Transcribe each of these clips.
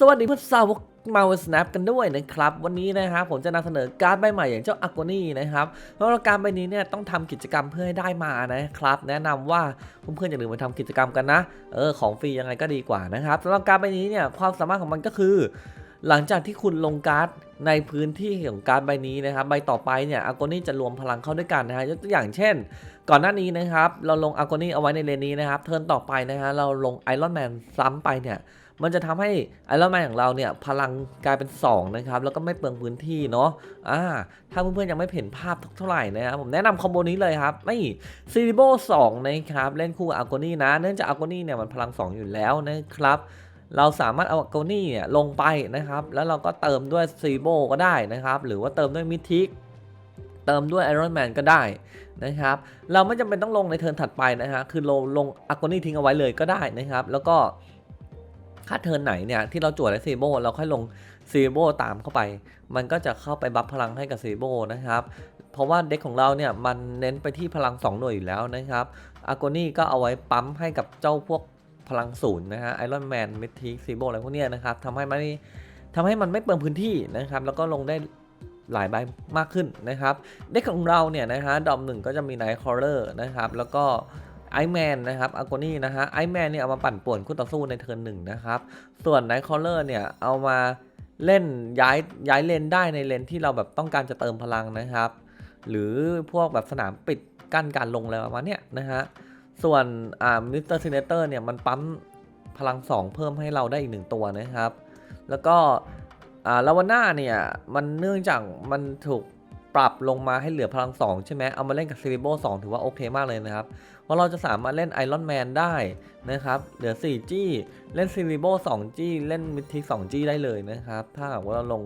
สวัสดีเพื่อนสาวกมาเวสแนปกันด้วยนะครับ วันนี้นะครับผมจะนำเสนอการ์ดใบใหม่อย่างเจ้าอ g กนี่นะครับเพราะการ์ดใบนี้เนี่ยต้องทำกิจกรรมเพื่อให้ได้มานะครับ แนะนำว่าเพื่อนๆอย่าลืมไปทำกิจกรรมกันนะเออของฟรียังไงก็ดีกว่านะครับสำหรับการ์ดใบนี้เนี่ยความสามารถของมันก็คือ หลังจากที่คุณลงการ์ดในพื้นที่ของการ์ดใบนี้นะครับใบต่อไปเนี่ยอ g กนี่จะรวมพลังเข้าด้วยกันนะฮะยกตัวอย่างเช่น ก่อนหน้านี้นะครับ เราลงอ g กนี่เอาไว้ในเลนนี้นะครับเทิร์นต่อไปนะฮะเราลงไอรอนแมนซ้ำไปเนี่ย มันจะทำให้ไอรอนแมนของเราเนี่ยพลังกลายเป็น 2 นะครับ แล้วก็ไม่เปลืองพื้นที่เนาะอ่าถ้าเพื่อนๆยังไม่เห็นภาพเท่าไหร่นะครับผมแนะนำคอมโบนี้เลยครับนี่ซีริโบ2นะครับเล่นคู่กับอาโกนี่นะ เนื่องจากอาโกนี่เนี่ยมันพลัง 2 อยู่แล้วนะครับเราสามารถเอาอาโกนี่เนี่ยลงไปนะครับ แล้วเราก็เติมด้วยซีริโบก็ได้นะครับ หรือว่าเติมด้วยมิทิกเติมด้วยไอรอนแมนก็ได้นะครับ เราไม่จำเป็นต้องลงในเทิร์นถัดไปนะฮะ คือลงลงอาโกนี่ทิ้งเอาไว้เลยก็ได้นะครับ แล้วก็ ถ้าเทิร์นไหนเนี่ยที่เราจวดไอซีโบเราค่อยลงซีโบตามเข้าไป มันก็จะเข้าไปบัฟพลังให้กับซีโบนะครับ เพราะว่าเด็กของเราเนี่ยมันเน้นไปที่พลัง 2 หน่วยอยู่แล้วนะครับอากนี่ก็เอาไว้ปั๊มให้กับเจ้าพวกพลังศูนย์นะฮะไอรอนแมนมิทิกซีโบอะไรพวกเนี้ยนะครับทำให้มันไม่ทำให้มันไม่เปลืองพื้นที่นะครับ แล้วก็ลงได้หลายใบมากขึ้นนะครับ เด็กของเราเนี่ยนะฮะดอมหนึ่งก็จะมีไนท์คอร์เรอร์นะครับ แล้วก็ ไอแมนนะครับอากนี่นะฮะไอแมนเนี่ยเอามาปั่นป่วนคู่ต่อสู้ในเทิร์นหนึ่งนะครับ ส่วนไนท์คอร์เรอร์เนี่ยเอามาเล่นย้ายย้ายเลนได้ในเลนที่เราแบบต้องการจะเติมพลังนะครับ หรือพวกแบบสนามปิดกั้นการลงอะไรประมาณเนี้ยนะฮะส่วนอ่ามิสเตอร์ซีเนเตอร์เนี่ยมันปั๊มพลัง 2 เพิ่มให้เราได้อีกหนึ่งตัวนะครับ แล้วก็อ่าลาวาน่าเนี่ยมันเนื่องจากมันถูกปรับลงมาให้เหลือพลัง 2 ใช่ไหมเอามาเล่นกับซิริโบ2ถือว่าโอเคมากเลยนะครับ เพราะเราจะสามารถเล่นไอรอนแมนได้นะครับเหลือ 4G เล่นซิริโบ 2G เล่นมิทิก 2G ได้เลยนะครับ ถ้าหากว่าเราลง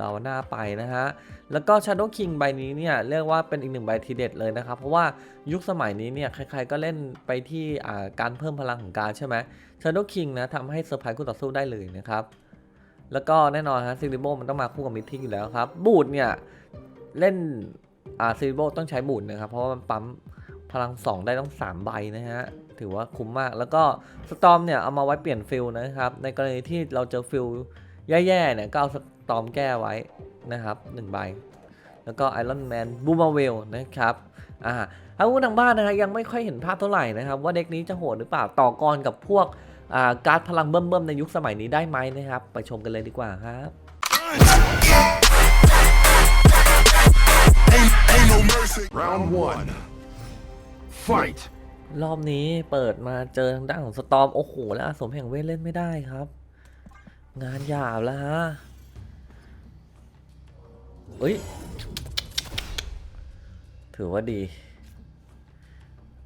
ลาวาน่าไปนะฮะ แล้วก็ Shadow King ใบนี้เนี่ยเรียกว่าเป็นอีกหนึ่งใบทีเด็ดเลยนะครับ เพราะว่ายุคสมัยนี้เนี่ยใครๆก็เล่นไปที่การเพิ่มพลังของการใช่ไหม Shadow King นะทำให้เซอร์ไพรส์คู่ต่อสู้ได้เลยนะครับแล้วก็แน่นอนฮะซิริโบมันต้องมาคู่กับมิทิกอยู่แล้วครับบูดเนี่ยเล่นอ่าซิริโบต้องใช้บูดนะครับเพราะว่ามันปั๊ม พลัง 2 ได้ต้อง 3 ใบนะฮะ ถือว่าคุ้มมาก แล้วก็สตอมเนี่ย เอามาไว้เปลี่ยนฟิลนะครับ ในกรณีที่เราเจอฟิลแย่ๆเนี่ย ก็เอาสตอมแก้ไว้นะครับ1ใบ แล้วก็ไอรอนแมนบูมาเวลนะครับอ่าถ้าผู้ทางบ้านนะฮะยังไม่ค่อยเห็นภาพเท่าไหร่นะครับ ว่าเด็กนี้จะโหดหรือเปล่าต่อกรกับพวกอ่าการ์ดพลังเบิ่มๆในยุคสมัยนี้ได้ไหมนะครับ ไปชมกันเลยดีกว่าครับ Round one. Fight. รอบนี้เปิดมาเจอทางด้านของสตอม โอ้โห แล้วอาสมแห่งเวทเล่นไม่ได้ครับ งานหยาบแล้วฮะเอ้ย ถือว่าดี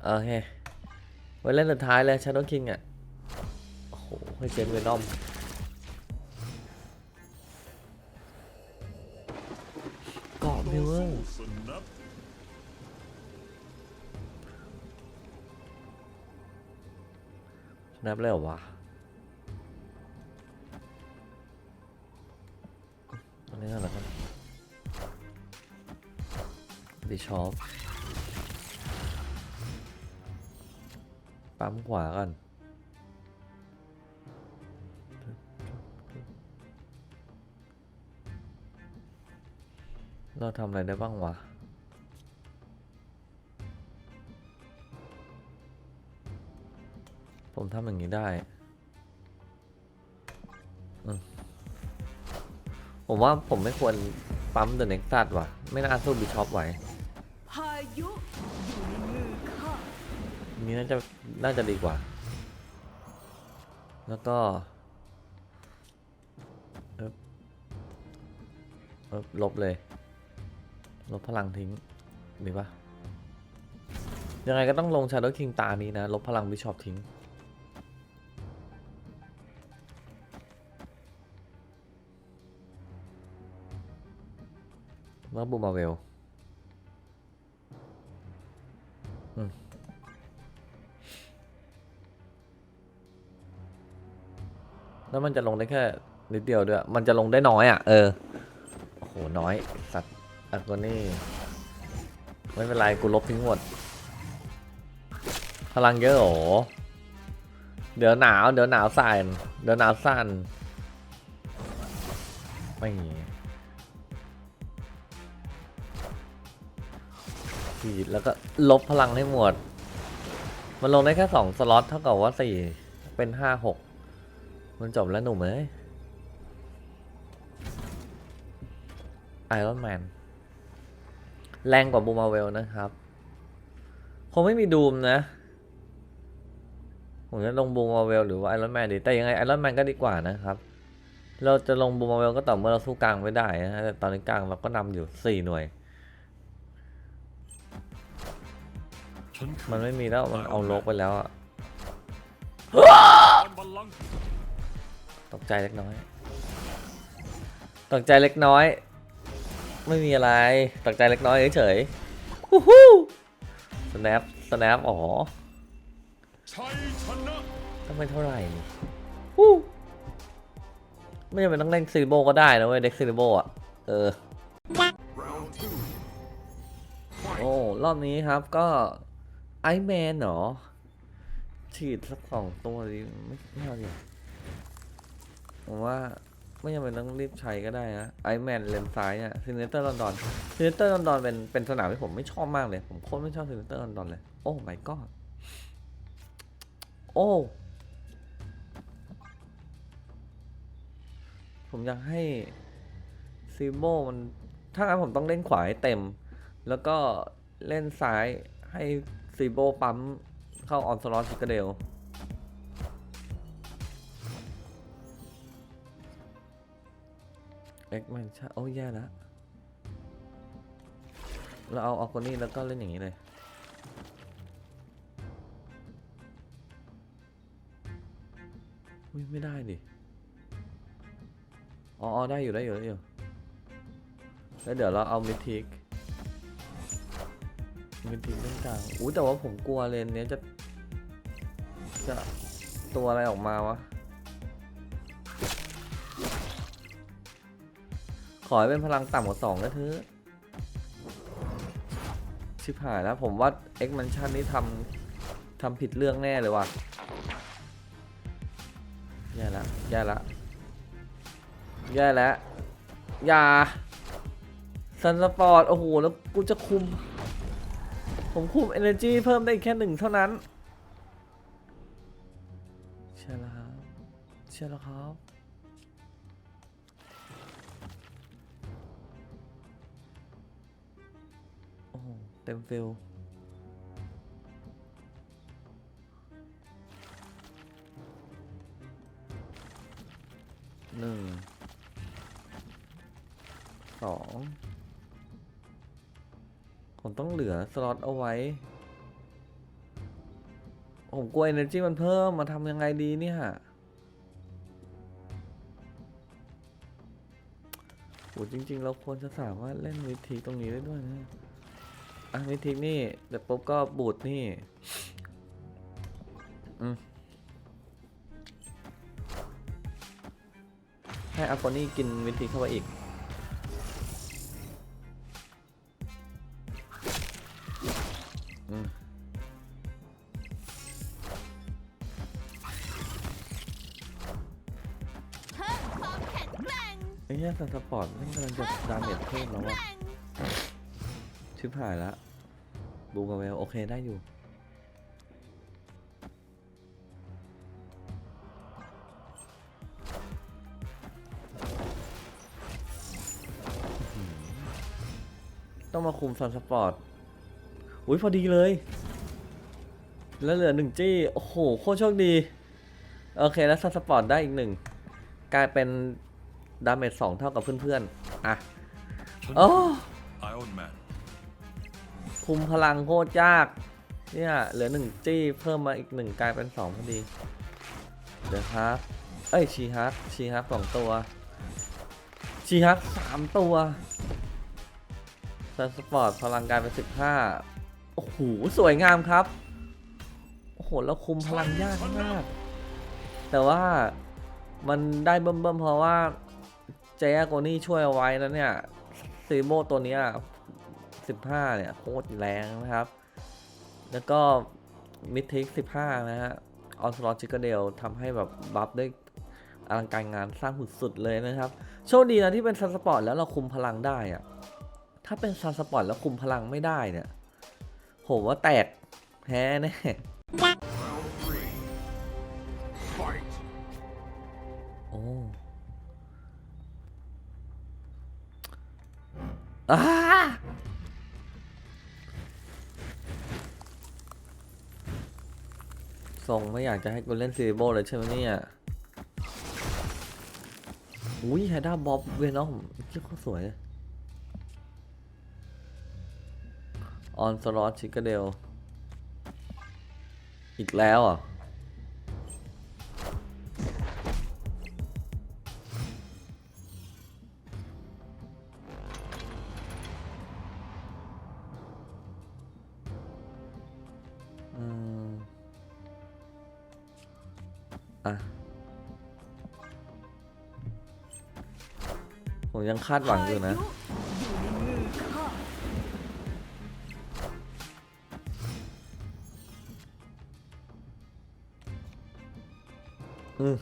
โอเค ไว้เล่นสุดท้ายเลยชาโดว์คิงอะ โอ้โห ให้เจนเวนอมเกาะมิวเวอร์ นับเลยเหรอวะอันนี้อะไรกันบิชอปปั๊มขวาก่อนเราทำอะไรได้บ้างวะ ผมทำอย่างนี้ได้ ผมว่าผมไม่ควรปั๊มเดอะเน็กซัสว่ะ ไม่น่าสู้บิชอปไหวพายุอยู่ในมือข้าอันนี้น่าจะน่าจะดีกว่า แล้วก็ลบเลย ลบพลังทิ้งดีปะยังไงก็ต้องลงชาร์ o w คิงตานี้นะ ลบพลังบิชอปทิ้ง แล้วบูมาเวลแล้วมันจะลงได้แค่นิดเดียวด้วย มันจะลงได้น้อยอะ เออ โอ้โห น้อย สัตว์อักกนี่ ไม่เป็นไร กูลบทิ้งหมด พลังเยอะโหเดี๋ยวหนาว เดี๋ยวหนาวสั่นเดี๋ยวหนาวสั่นไม่ีดแล้วก็ลบพลังให้หมด มันลงได้แค่สองสล็อตเท่ากับว่าสี่เป็นห้าหกมันจบแล้วหนุ่มเอ้ยไอรอนแมนแรงกว่าบูมาเวลนะครับ คงไม่มีดูมนะ ผมจะลงบูมาเวลหรือว่าไอรอนแมนดีแต่ยังไงไอรอนแมนก็ดีกว่านะครับ เราจะลงบูมาเวลก็ต่อเมื่อเราสู้กลางไม่ได้นะฮะแต่ตอนนี้กลางเราก็นำอยู่สี่หน่วย มันไม่มีแล้วมันเอาลกไปแล้วอะบัลลังก์ตกใจเล็กน้อย ตกใจเล็กน้อย ไม่มีอะไร ตกใจเล็กน้อยเฉยๆฮู้ฮู้สแนปสแนปอ๋อชัยชนะก็ไม่เท่าไหร่นี่ฮู้ไม่จำเป็นต้องเล่นซิลิโบก็ได้นะเว้ยเด็กซิลิโบอะ เออ round two โอ้ รอบนี้ครับก็ ไอแมนเหรอ ฉีดสักสองตัวดีไม่ไม่เอาดิผมว่าไม่จำเป็นต้องรีบใช้ก็ได้นะไอแมนเลนซ้ายเนี่ยซินเนเตอร์ลอนดอนซินเนเตอร์ลอนดอนเป็นเป็นสนามที่ผมไม่ชอบมากเลย ผมโคตรไม่ชอบซินเนเตอร์ลอนดอนเลย โอ้ my god โอ้ ผมอยากให้ซีโบมัน ถ้างั้นผมต้องเล่นขวาให้เต็ม แล้วก็เล่นซ้ายให้ ซีโบปั๊ม เข้าออนสลอตชิกเดลเอ็กแมนชาโอ้แย่แล้วเราเอาออกคนนี้แล้วก็เล่นอย่างนี้เลยอุ้ยไม่ได้ดิ อ๋ออ๋อได้อยู่ได้อยู่ได้อยู่ แล้วเดี๋ยวเราเอามิทิก มิทิกเล่นกลางอุ้ยแต่ว่าผมกลัวเลนเนี้ยจะ จะตัวอะไรออกมาวะ ขอให้เป็นพลังต่ำกว่าสองก็เถอะชิบหายแล้วผมว่า X Mansion นี่ทำทำผิดเรื่องแน่เลยว่ะแย่ละแย่ละแย่แล้วอย่าซันสปอร์ต โอ้โห แล้วกูจะคุม ผมคุม Energy เพิ่มได้อีกแค่หนึ่งเท่านั้น เชื่อแล้วครับ เชื่อแล้วครับ โอ้เต็มฟิลหนึ่งสอง ผมต้องเหลือสล็อตเอาไว้ ผมกลัว energy มันเพิ่มมาทำยังไงดีเนี่ยโหจริง ๆ เราควรจะสามารถเล่นวิธีตรงนี้ได้ด้วยนะ อะวิธีนี่เดี๋ยวปุ๊บก็บูดนี่ อืมให้อากอนี่กินวิธีเข้าไปอีก เหี้ยสันสปอร์ตมันกำลังจะดาเมจเพิ่มแล้วแกวะร่งชิบหายละบูกับเวลโอเคได้อยู่ ต้องมาคุมซันสปอร์ต อุ้ยพอดีเลย แล้วเหลือหนึ่งจี้ โอ้โห โคตรโชคดี โอเค แล้วซันสปอร์ตได้อีกหนึ่ง กลายเป็น ดาเมจสองเท่ากับเพื่อนๆ อะฉันโอ้ไอออนแมนคุมพลังโคตรยาก เนี่ย เหลือหนึ่งจี้เพิ่มมาอีกหนึ่งกลายเป็นสองพอดี เดี๋ยวฮักเอ้ย ชีฮักชีฮักสองตัว ชีฮักสามตัวซันสปอร์ตพลังกลายเป็นสิบห้าโอ้โห สวยงามครับ โอ้โห แล้วคุมพลังยากมาก แต่ว่ามันได้เบิ่มๆเพราะว่า เจโกนี่ช่วยเอาไว้แล้วเนี่ยซีโมตัวนี้ย15เนี่ยโคตรแรงนะครับ แล้วก็มิทิก15นะฮะออนสลอตชิคเกเดลทำให้แบบบัฟได้อลังการงานสร้างสุดๆเลยนะครับ โชคดีนะที่เป็นซันสปอร์ตแล้วเราคุมพลังได้อะถ้าเป็นซันสปอร์ตแล้วคุมพลังไม่ได้เนี่ย ผมว่าแตกแพ้แน่ ทรงไม่อยากจะให้กูเล่นซีโบเลยใช่ไหมเนี่ยอุ้ยไฮด้าบ๊อบเวนอมชื่เขาสวยออนสลอตชิคกเดล อีกแล้วอะ ผมยังคาดหวังอยู่นะพายุอยู่ในมือข้าอืม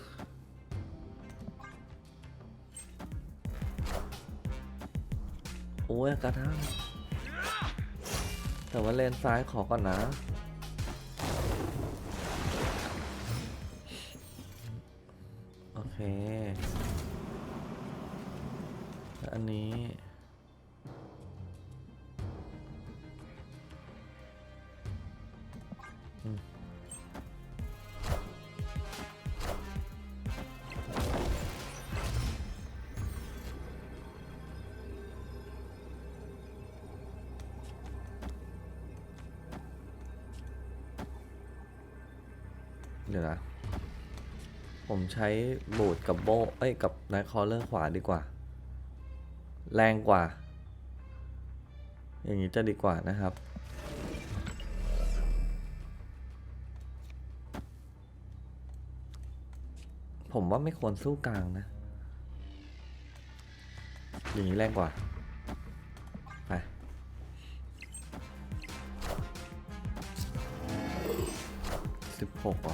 โอ้ยกระทั่งแต่ว่าเลนซ้ายขอก่อนนะโอเค ดี๋ยวนะ ผมใช้บูดกับโบเอ้ย กับไนคอเลอร์ขวาดีกว่า แรงกว่า อย่างนี้จะดีกว่านะครับผมว่าไม่ควรสู้กลางนะ อย่างนี้แรงกว่า ไป สิบหกเหรอ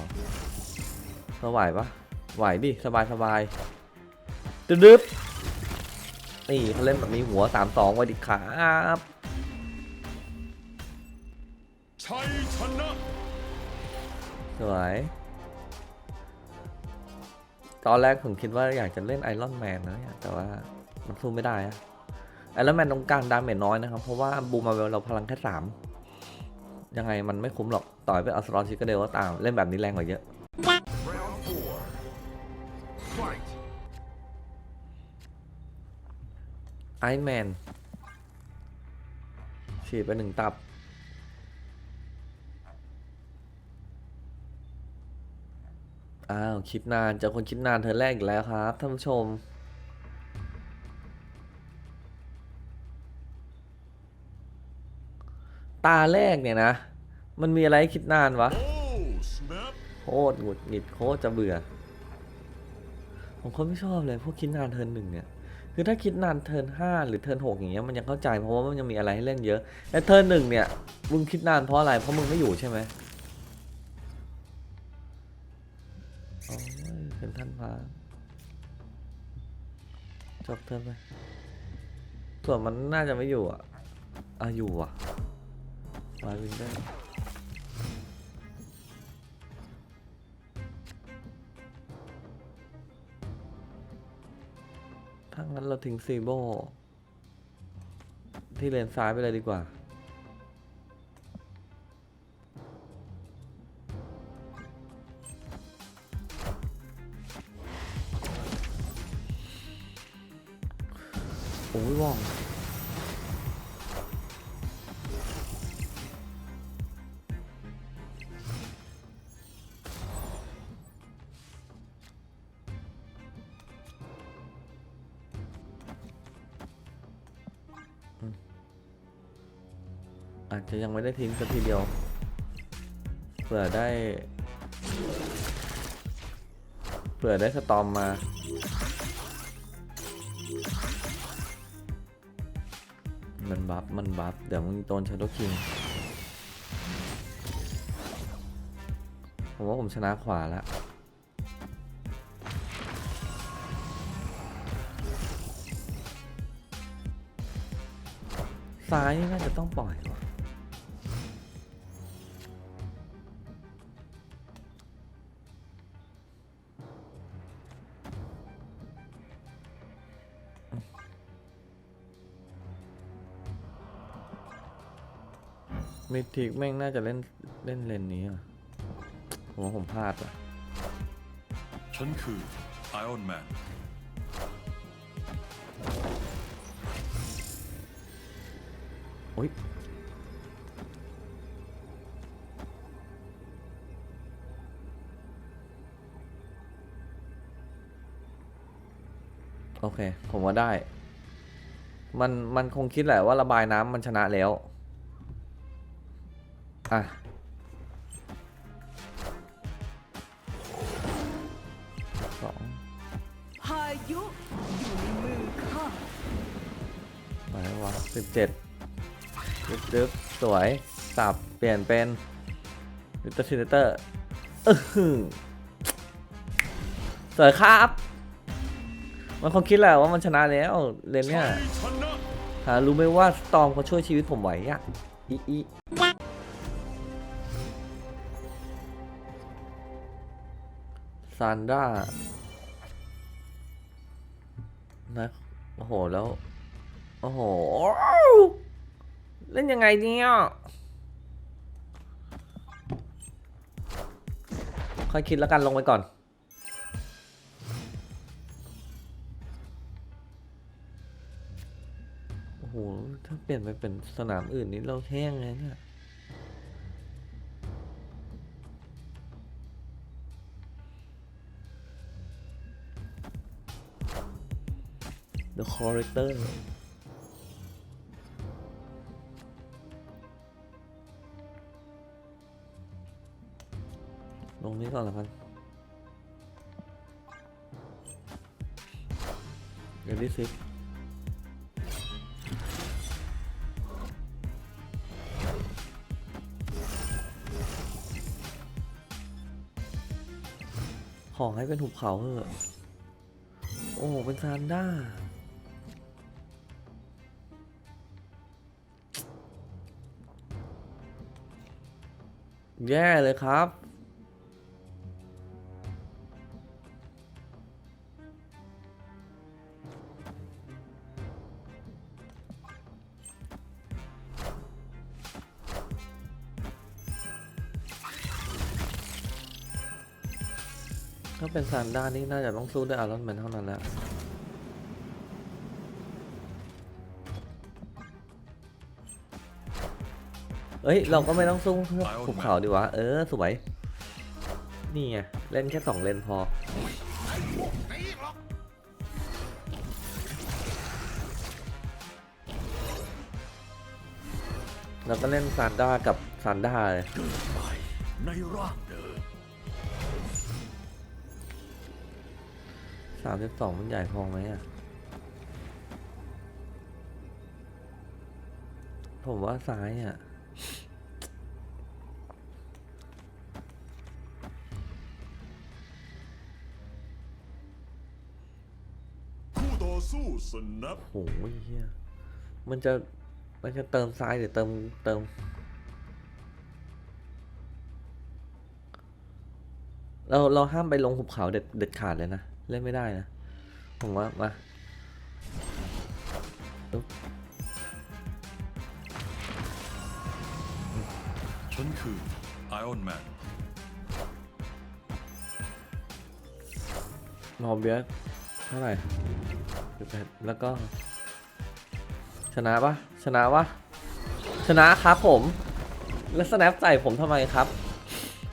เราไหวปะไหวดิ สบายสบายดึ๊บนี่เขาเล่นแบบมีหัวสามสองไว้ดิครับชัยชนะสวยตอนแรกผมคิดว่าอยากจะเล่นไอรอนแมนนะแต่ว่ามันสู้ไม่ได้อะไอรอนแมนตรงกลางดาเมจน้อยนะครับ เพราะว่าบูมาเวลเราพลังแค่สามยังไงมันไม่คุ้มหรอก ต่อยไปอัสรอนชิคกเดลก็ตาม เล่นแบบนี้แรงกว่าเยอะ ไอแมน ฉีดไปหนึ่งตับ อ้าวคิดนานจอคนคิดนานเธอแรกอีกแล้วครับ ท่านผู้ชม ตาแรกเนี่ยนะ มันมีอะไรคิดนานวะ โคตรหงุดหงิดโคตรจะเบื่อ ผมก็ไม่ชอบเลยพวกคิดนานเทินหนึ่งเนี่ย คือถ้าคิดนานเทิร์นห้าหรือเทิร์นหกอย่างเงี้ยมันยังเข้าใจเพราะว่ามันยังมีอะไรให้เล่นเยอะ แต่เทิร์นหนึ่งเนี่ยมึงคิดนานเพราะอะไรเพราะมึงไม่อยู่ใช่ไหมโอ้ยเป็นท่านพาจบเทิร์นไปส่วนมันน่าจะไม่อยู่อะอะอยู่อะวาวินได้ ถ้างั้นเราทิ้งซีโบที่เลนซ้ายไปเลยดีกว่า จะยังไม่ได้ทิ้งสักทีเดียวเผื่อได้เผื่อได้สตอมมามันบัฟ มันบัฟ เดี๋ยวมึงโดนชาร์ลคิง ผมว่าผมชนะขวาแล้ว ซ้ายนี่น่าจะต้องปล่อย มิทิกแม่งน่าจะเล่นเล่นเลนนี้อะผมว่าผมพลาดว่ะฉันคือไอออนแมนโอ้ยโอเค ผมว่าได้ มัน มันคงคิดแหละว่าระบายน้ำมันชนะแล้ว อะสองพายุอยู่ในมือข้าไหนวะสิบเจ็ดดึบดึบสวย สับ เปลี่ยนเป็นวิตเตอร์ซิเตอร์อื้อหือสวยครับ มันคงคิดแหละว่ามันชนะแล้วเลนเนี่ยชัยชนะหารู้ไหมว่าสตอมเขาช่วยชีวิตผมไว้อะอีอี ซานด้านะโอ้โห แล้ว โอ้โห เล่นยังไงเนี่ยค่อยคิดแล้วกันลงไปก่อนโอ้โหถ้าเปลี่ยนไปเป็นสนามอื่นนี้เราแห้งเลยเนี่ย The Corrector ลงนี้ก่อนละกันเดี๋ยวดิซิขอให้เป็นหุบเขาเถอะ โอ้ เป็นซานด้า แย่เลยครับ ถ้าเป็นซานด้านี่น่าจะต้องสู้ด้วยอารอนแมนเท่านั้นแหละ เอ้ย เราก็ไม่ต้องสู้เพื่อภูเขาดีวะ เออ สวย นี่ไง เล่นแค่สองเลนพอ เราก็เล่นซานด้ากับซานด้าเลยเกิดใหม่ในร่างเดิมสามสิบสองมันใหญ่พอไหมอะ ผมว่าซ้ายอะ สู้สนับโอ้ยเฮียมันจะ มันจะเติมซ้ายหรือเติม เติม เรา เราห้ามไปลงหุบเขาเด็ด เด็ดขาดเลยนะ เล่นไม่ได้นะ ผมว่า มาฉันคือไอออนแมนมอเบียสเท่าไหร่ สิบเอ็ดแล้วก็ ชนะปะชนะปะชนะครับผม แล้วสแนปใส่ผมทำไมครับ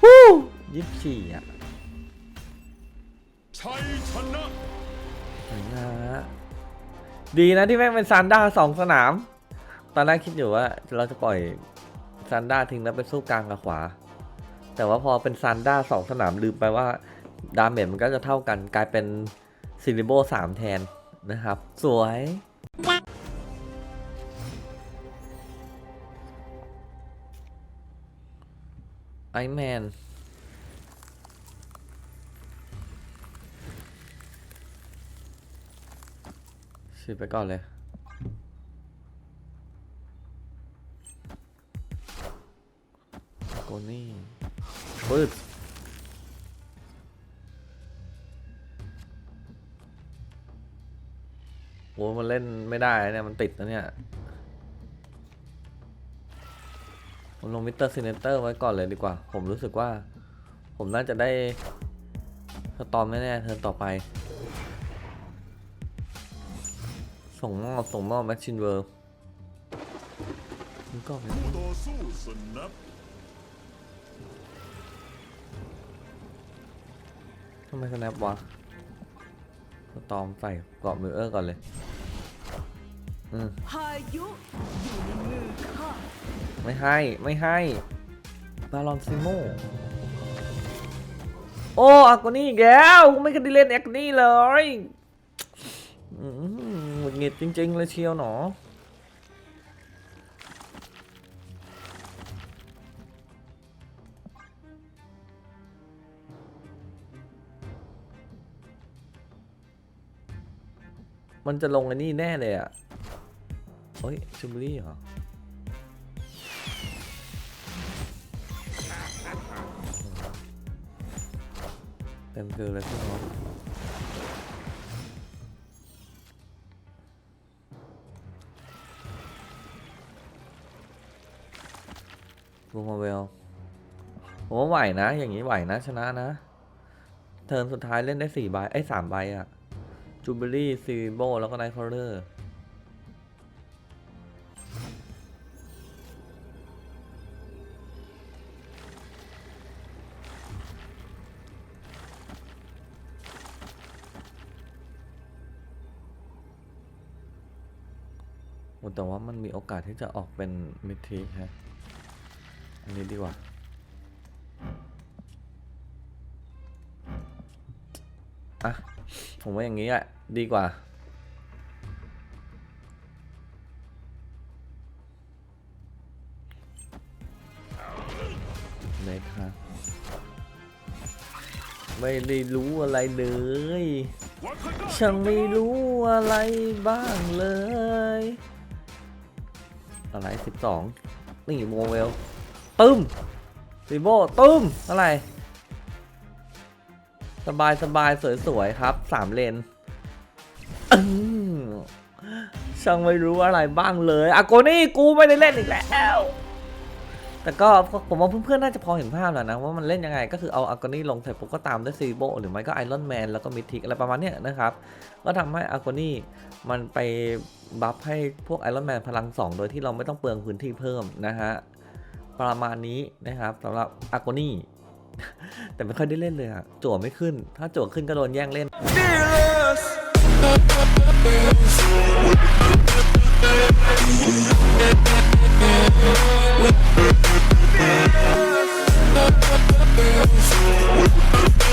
วู้ยี่สิบสี่อะชัยชนะสวยงามอะดีนะที่แม่งเป็นซานด้าสองสนาม ตอนแรกคิดอยู่ว่าเราจะปล่อยซานด้าทิ้งแล้วไปสู้กลางกับขวา แต่ว่าพอเป็นซานด้าสองสนามลืมไปว่า ดาเมจมันก็จะเท่ากันกลายเป็นซิลิโบสามแทน นะครับ สวย ไอแมนฉีดไปก่อนเลย ไม่ได้เนี่ยมันติดนะเนี่ยผมลงมิสเตอร์ซินเนเตอร์ไว้ก่อนเลยดีกว่า ผมรู้สึกว่า ผมน่าจะได้สตอมแน่ๆเทิร์นต่อไป ส่งมอบส่งมอบแมชชินเวิร์มันก็เป็นผู้ต่อสู้สนับทำไมสแนปวะสตอมใส่เกาะมือเออร์ก่อนเลย พายุอยู่ในมือข้าไม่ให้ไม่ให้บาลอนซิโมโอ้อากนี่อีกแล้วกูไม่เคยได้เล่นแอคนี่เลยอืมหงุดหงิดจริง ๆ เลยเชียวหนอมันจะลงไอ้นี่แน่เลยอะ เฮ้ยชูบลี่เหรอเต็มคือเลยพี่น้องบูมาเวลผมว่าไหวนะ อย่างนี้ไหวนะชนะนะ เทิร์นสุดท้ายเล่นได้สี่ใบไอ้สามใบอะจูเบลี่ซีโบแล้วก็ไนท์คอร์เรอร์ แต่ว่ามันมีโอกาสที่จะออกเป็นมิดทีฮะ อันนี้ดีกว่า อะ ผมว่าอย่างนี้อะดีกว่า เลยครับไม่ได้รู้อะไรเลย ฉันไม่รู้อะไรบ้างเลย อะไรสิบสองนี่โมเวลตึ้มซีโบตึ้มอะไร สบายสบายสวยสวยๆครับสามเลนช่างไม่รู้อะไรบ้างเลยอาโกนี่กูไม่ได้เล่นอีกแล้ว แต่ก็ผมว่าเพื่อนๆน่าจะพอเห็นภาพแล้วนะ ว่ามันเล่นยังไงก็คือเอาอากอนี่ลงเสร็จปุ๊บก็ตามด้วยซีโบหรือไม่ก็ไอรอนแมนแล้วก็มิทิกอะไรประมาณเนี้ยนะครับ ก็ทำให้อากอนี่มันไปบัฟให้พวกไอรอนแมนพลัง 2 โดยที่เราไม่ต้องเปลืองพื้นที่เพิ่มนะฮะประมาณนี้นะครับสำหรับอากอนี่แต่ไม่ค่อยได้เล่นเลยอะจั่วไม่ขึ้น ถ้าจั่วขึ้นก็โดนแย่งเล่น Fearless. Girls.